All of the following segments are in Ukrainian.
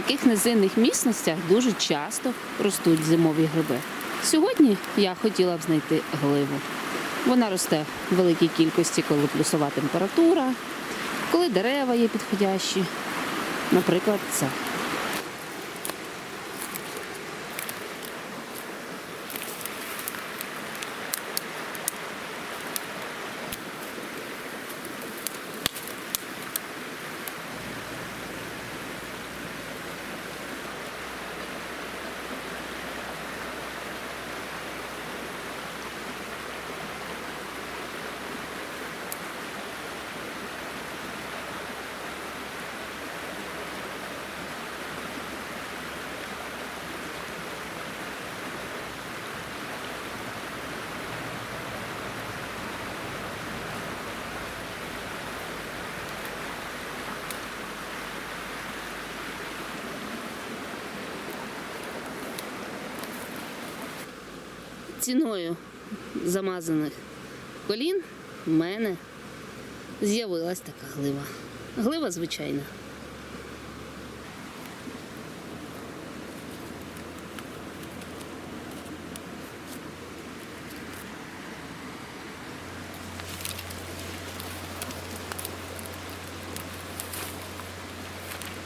таких низинних місцях дуже часто ростуть зимові гриби. Сьогодні я хотіла б знайти гливу. Вона росте в великій кількості, коли плюсова температура, коли дерева є підходящі. Наприклад, це. Ціною замазаних колін в мене з'явилась така глива. Глива звичайна.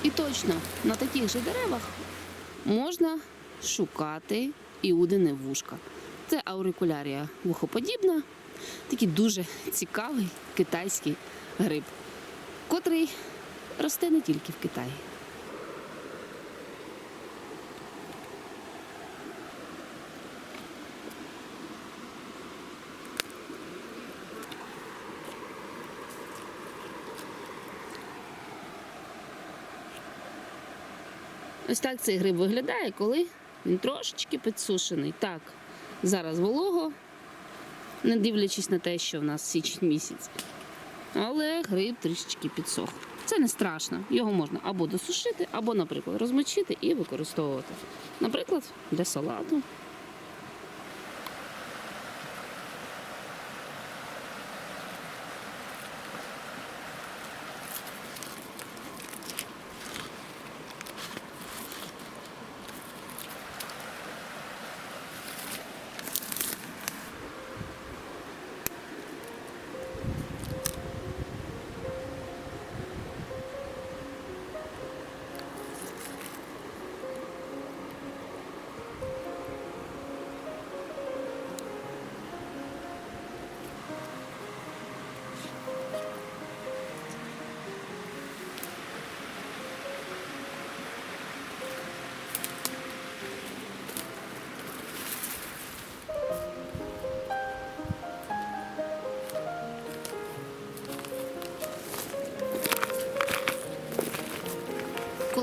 І точно на таких же деревах можна шукати іудине вушка. Це аурикулярія вухоподібна, такий дуже цікавий китайський гриб, котрий росте не тільки в Китаї. Ось так цей гриб виглядає, коли він трошечки підсушений. Так, зараз волого, не дивлячись на те, що в нас січень місяць. Але гриб трішечки підсох. Це не страшно. Його можна або досушити, або, наприклад, розмочити і використовувати. Наприклад, для салату.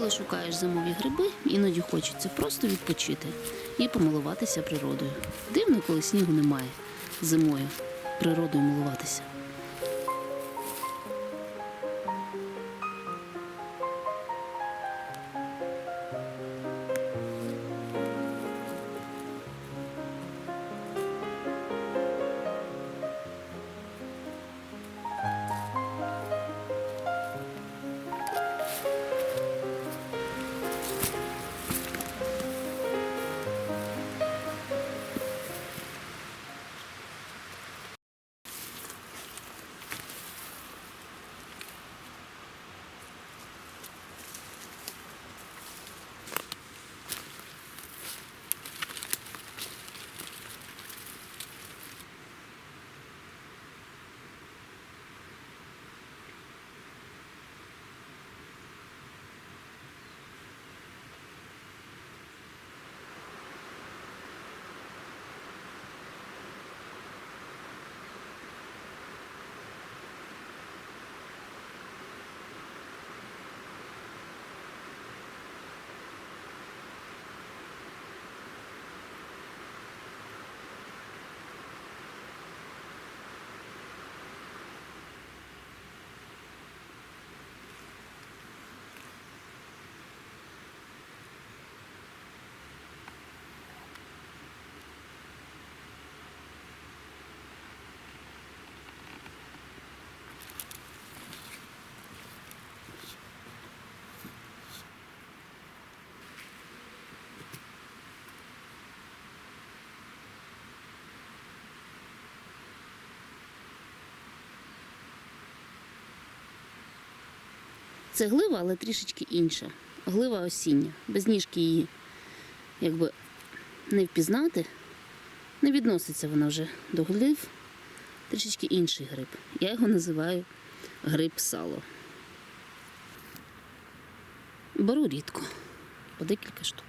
Коли шукаєш зимові гриби, іноді хочеться просто відпочити і помилуватися природою. Дивно, коли снігу немає зимою природою милуватися. Це глива, але трішечки інша. Глива осіння. Без ніжки її якби не впізнати. Не відноситься вона вже до глив. Трішечки інший гриб. Я його називаю гриб сало. Беру рідко, по декілька штук.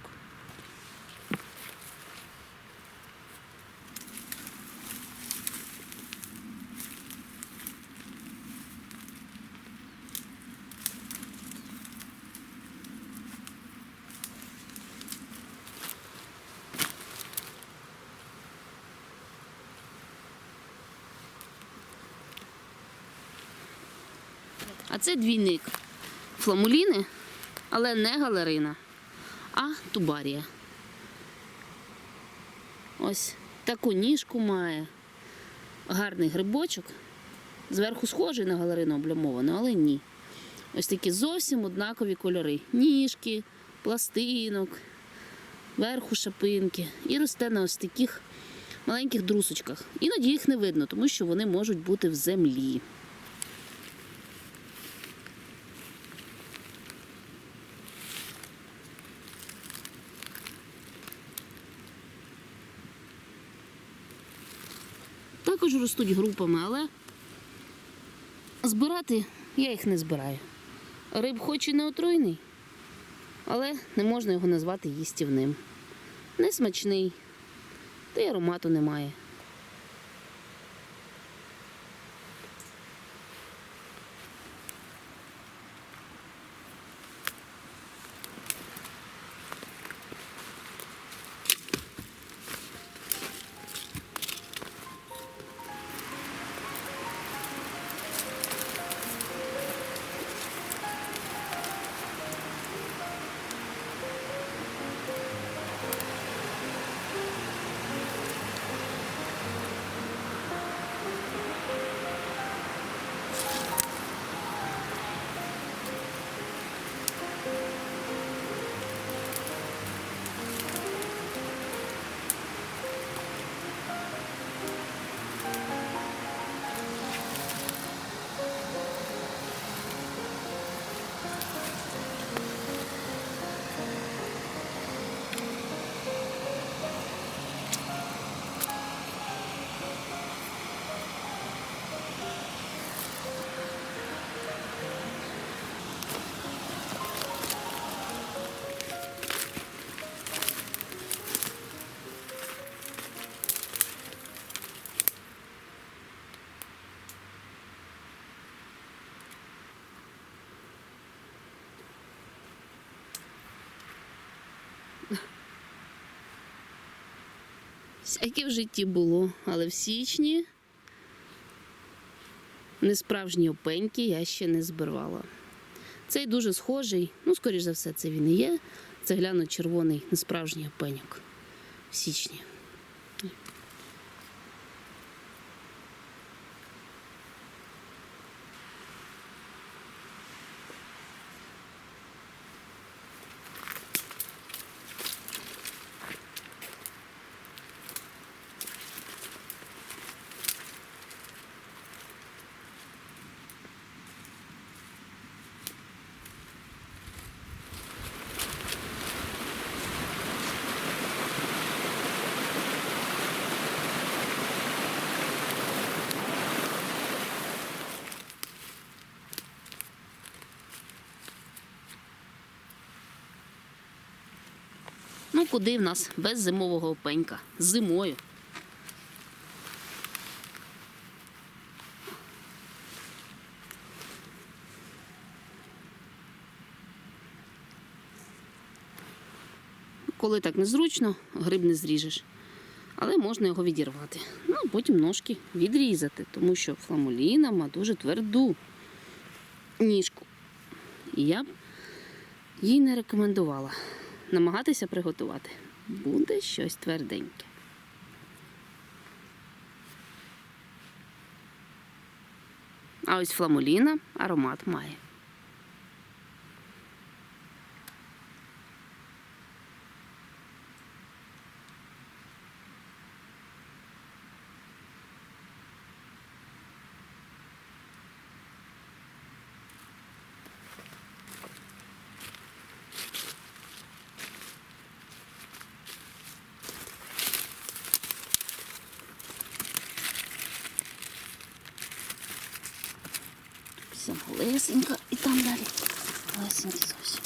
Це двійник фламуліни, але не галерина, а тубарія. Ось таку ніжку має. Гарний грибочок. Зверху схожий на галерину облямовану, але ні. Ось такі зовсім однакові кольори. Ніжки, пластинок, верху шапинки. І росте на ось таких маленьких друсочках. Іноді їх не видно, тому що вони можуть бути в землі. Також ростуть групами, але збирати я їх не збираю. Риб хоч і не отруйний, але не можна його назвати їстівним. Не смачний, та й аромату немає. Всяке в житті було, але в січні несправжні опеньки я ще не збирала. Цей дуже схожий, ну, скоріш за все, це він і є. Це гляну червоний несправжній опеньок в січні. Ну, куди в нас без зимового опенька? Зимою. Коли так незручно, гриб не зріжеш. Але можна його відірвати. Ну, а потім ножки відрізати, тому що фламуліна має дуже тверду ніжку. І я б їй не рекомендувала намагатися приготувати. Буде щось тверденьке. А ось фламуліна аромат має. Лесенька і там далі. Лесенька зовсім.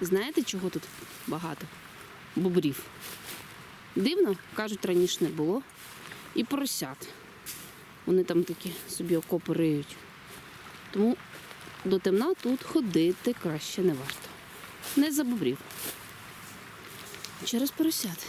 Знаєте, чого тут багато? Бобрів. Дивно, кажуть, раніше не було. І поросят. Вони там такі собі окопи риють. Тому до темна тут ходити краще не варто. Не за бобрів. Через поросят.